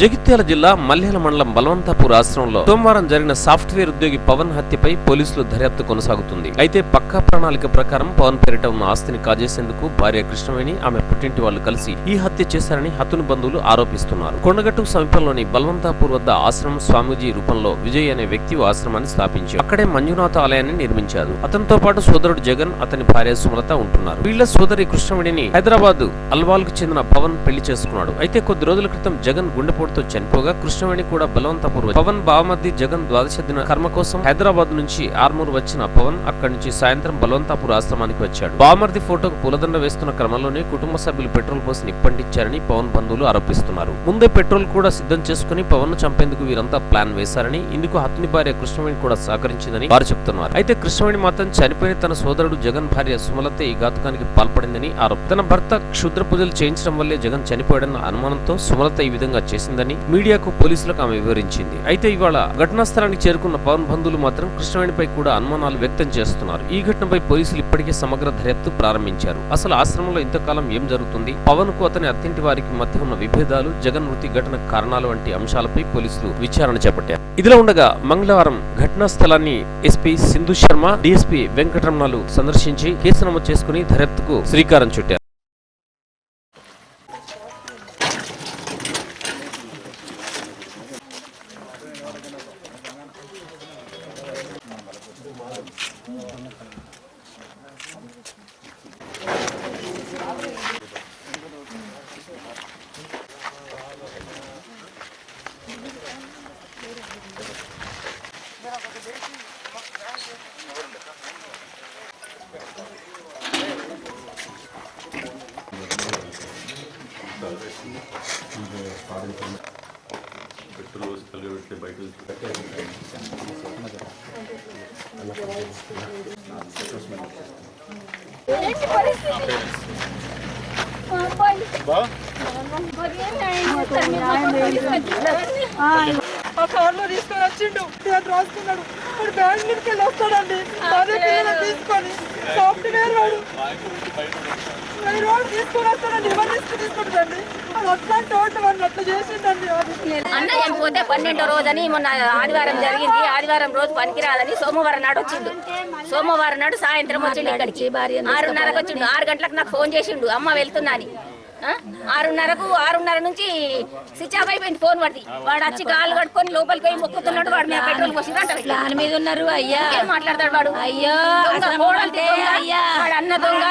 జగిత్యాల జిల్లా మల్లెల మండలం బలవంతాపూర్ ఆశ్రమంలో సోమవారం జరిగిన సాఫ్ట్వేర్ ఉద్యోగి పవన్ హత్యపై పోలీసులు దర్యాప్తు కొనసాగుతుంది. అయితే పక్కా ప్రణాళిక ప్రకారం పవన్ పేరిట ఉన్న ఆస్తిని కాజేసేందుకు భార్య కృష్ణవేణి ఆమె పుట్టింటి వాళ్ళు కలిసి ఈ హత్య చేశారని హతుని బంధువులు ఆరోపిస్తున్నారు. కొండగట్టు సమీపంలోని బలవంతాపూర్ వద్ద ఆశ్రమం స్వామీజీ రూపంలో విజయ్ అనే వ్యక్తి ఆశ్రమాన్ని స్థాపించారు. అక్కడే మంజునాథ ఆలయాన్ని నిర్మించారు. అతనితో పాటు సోదరుడు జగన్ అతని భార్య సుమలత ఉంటున్నారు. వీళ్ళ సోదరి కృష్ణవేణిని హైదరాబాద్ అల్వాల్కు చెందిన పవన్ పెళ్ళి చేసుకున్నాడు. అయితే కొద్ది రోజుల క్రితం జగన్ గుండెపోటుతో చనిపోగా కృష్ణవేణి కూడా బలవంతపూర్ పవన్ బావమర్ది జగన్ ద్వాదశ దిన కర్మ కోసం హైదరాబాద్ నుంచి ఆర్మూర్ వచ్చిన పవన్ అక్కడి నుంచి సాయంత్రం బలవంతాపూర్ ఆశ్రమానికి వచ్చాడు. బావమర్ది ఫోటోకు పూలదండ వేస్తున్న క్రమంలోనే కుటుంబ సభ్యులు పెట్రోల్ పోసి నిప్పంటించారని పవన్ బంధువులు ఆరోపిస్తున్నారు. ముందే పెట్రోల్ కూడా సిద్ధం చేసుకుని పవన్ను చంపేందుకు వీరంతా ప్లాన్ వేశారని ఇందుకు హత్ని భార్య కృష్ణవేణి కూడా సహకరించిందని వారు చెప్తున్నారు. అయితే కృష్ణవేణి మాత్రం చనిపోయిన తన సోదరుడు జగన్ భార్య సుమలత ఈ ఘాతుకానికి పాల్పడిందని ఆరోపణ తన భర్త క్షుద్ర పూజలు చేయించడం వల్లే జగన్ చనిపోయాడన్న అనుమానంతో సుమలత ఈ విధంగా చేసింది. చేసిందని మీడియాకు పోలీసులకు ఆమె వివరించింది. అయితే ఇవాళ ఘటనా స్థలానికి చేరుకున్న పవన్ బంధువులు మాత్రం కృష్ణవేణిపై కూడా అనుమానాలు వ్యక్తం చేస్తున్నారు. ఈ ఘటనపై పోలీసులు ఇప్పటికే సమగ్ర దర్యాప్తు ప్రారంభించారు. అసలు ఆశ్రమంలో ఇంతకాలం ఏం జరుగుతుంది? పవన్కు అతని అత్తింటి వారికి మధ్య ఉన్న విభేదాలు జగన్ మృతి ఘటన కారణాలు వంటి అంశాలపై పోలీసులు విచారణ చేపట్టారు. ఇదిలా ఉండగా మంగళవారం ఘటనా స్థలాన్ని ఎస్పీ సింధు శర్మ డిఎస్పీ వెంకటరమణలు సందర్శించి కేసు నమోదు చేసుకుని దర్యాప్తుకు శ్రీకారం చుట్టారు. మాకు పోలీసులు వచ్చి ఆ కార్లో తీసుకొని వచ్చిండు. అది రాసుకున్నాడు. వాడు బెంగళూరుకి వెళ్ళి వస్తాడండి. అదే పిల్లలు తీసుకొని సాఫ్ట్వేర్ వాడు. మరి వాడు తీసుకొని వస్తాడండి. ఎవరు అది అట్లాంటి అట్లా అన్న చనిపోతే పన్నెండో రోజని మొన్న ఆదివారం జరిగింది. ఆదివారం రోజు పనికిరాదని సోమవారం నాడు వచ్చిండు. సోమవారం నాడు సాయంత్రం వచ్చిండు ఇక్కడికి. ఆరున్నరకు వచ్చిండు. ఆరు గంటలకు నాకు ఫోన్ చేసిండు. అమ్మ వెళ్తున్నాని ఆరున్నరకు ఆరున్నర నుంచి స్విచ్ ఆఫ్ అయిపోయింది ఫోన్ పడితే వాడు వచ్చి గాలు కట్టుకొని లోపలికి పోయి మొక్కుతున్నాడు వాడు మీద పెట్రోల్ పోసిరంట దాని మీద ఉన్నారు అయ్యా. ఏం మాట్లాడతాడు వాడు? అయ్యో అయ్యా. వాడు అన్న దొంగ.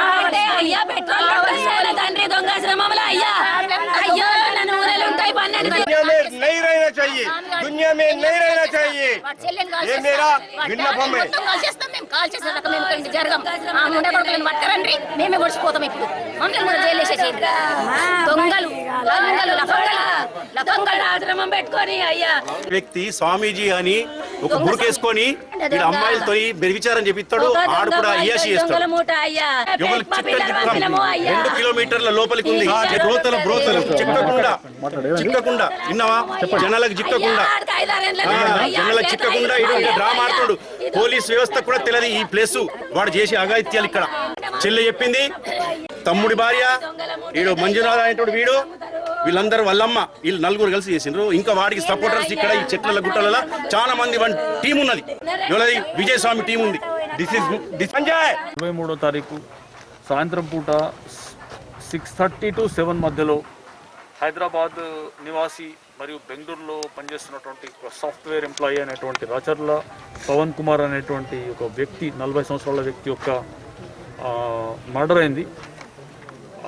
వాడు అయ్యా పెట్రోల్ తండ్రి దొంగ ఆశ్రమంలో అయ్యా అయ్యో. चाहिए दुनिया में नहीं रहना चाहिए వాడి చెల్లెని కాల్ ఏ చేస్తాం. మేరా వాడి విన్నపమే. డాడీని మొత్తం కాల్ చేస్తాం మేము కాల్ చేసేదాకా మేము ఇక్కడ నుంచి జరగం ఆ ముండ కొడుకులను పట్టరండి మేమే ఒడిచిపోతాం ఇప్పుడు మమ్మల్ని కూడా జైలు వేసేసేయండి దొంగలు దొంగలు లఫంగలు లఫంగలు ఆశ్రమం పెట్టుకొని అయ్యా వ్యక్తి స్వామీజీ అని ఒక బురుకేసుకొని వీడు అమ్మాయిలతో బెరివిచారని చెప్పిస్తాడు. ఆడు కూడా అయ్యాసి చేస్తాడు. ఎవరు రెండు కిలోమీటర్ల లోపలికి ఉంది. బ్రోతలు బ్రోతలు. చిక్కకుండా చిక్కకుండా. విన్నావా? జనాలకు చిక్కకుండా. జనాలకు చిక్కకుండా ఇడు డ్రామా ఆడుతాడు పోలీస్ వ్యవస్థ కూడా తెలియదు ఈ ప్లేస్. వాడు చేసే అగాయిత్యాలు ఇక్కడ. చెల్లె చెప్పింది తమ్ముడి భార్య వీడు మంజునాథ్ అనేటువంటి వీడు. వీళ్ళందరూ వాళ్ళమ్మ వీళ్ళు నలుగురు కలిసి చేసిండ్రు. ఇంకా వాడికి సపోర్టర్స్ ఇక్కడ ఈ చెట్ల గుట్టలలో చాలా మంది వన్ టీం ఉన్నది. ఎవరది? విజయస్వామి టీం ఉంది. దిస్ ఇస్ ఇరవై మూడో తారీఖు సాయంత్రం పూట సిక్స్ థర్టీ టు సెవెన్ మధ్యలో హైదరాబాద్ నివాసి మరియు బెంగళూరులో పనిచేస్తున్నటువంటి ఒక సాఫ్ట్వేర్ ఎంప్లాయీ అనేటువంటి రాచర్ల పవన్ కుమార్ అనేటువంటి ఒక వ్యక్తి నలభై సంవత్సరాల వ్యక్తి యొక్క మర్డర్ అయింది.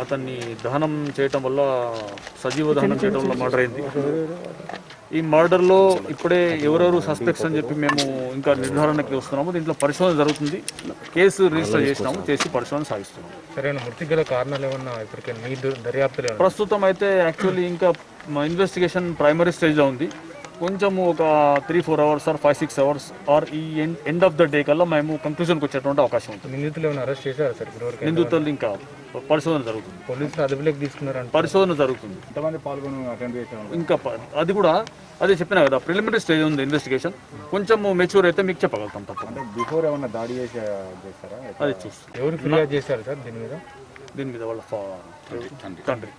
అతన్ని దహనం చేయటం వల్ల సజీవ దహనం చేయడం వల్ల మర్డర్ అయింది. ఈ మర్డర్లో ఇప్పుడే ఎవరెవరు సస్పెక్ట్స్ అని చెప్పి మేము ఇంకా నిర్ధారణకి వస్తున్నాము. దీంట్లో పరిశోధన జరుగుతుంది. కేసు రిజిస్టర్ చేసినాము చేసి పరిశోధన సాగిస్తున్నాము. సరైన మృతి గల కారణాలు ఏమన్నా ఇప్పటికే మీ దర్యాప్తులు ప్రస్తుతం అయితే యాక్చువల్లీ ఇంకా మా ఇన్వెస్టిగేషన్ ప్రైమరీ స్టేజ్లో ఉంది. కొంచెము ఒక three four hours or five six hours or ఈ ఎండ్ ఆఫ్ ద డే కల్లా మేము కంక్లూజన్కి వచ్చేటువంటి అవకాశం ఉంటుంది. నిందితులు ఏమైనా అరెస్ట్ చేశారు సార్? ఇప్పటివరకు నిందితులు ఇంకా పరిశోధన జరుగుతుంది. పోలీసులు అదుపులోకి తీసుకున్నారంట పరిశోధన జరుగుతుంది. ఎంతమంది పాల్గొని అటెండ్ చేశారు? ఇంకా అది కూడా అదే చెప్పినా కదా ప్రిలిమినరీ స్టేజ్ ఉంది ఇన్వెస్టిగేషన్ కొంచెం మెచ్యూర్ అయితే మీకు చెప్పగలుగుతాం తప్పకుండా. బిఫోర్ ఏమన్నా దాడి చేసి చేస్తారా? అది చూస్తాం. ఎవరు ఫిర్యాదు చేశారు సార్ దీని మీద? దీని మీద వాళ్ళ ఫా- తండ్రి.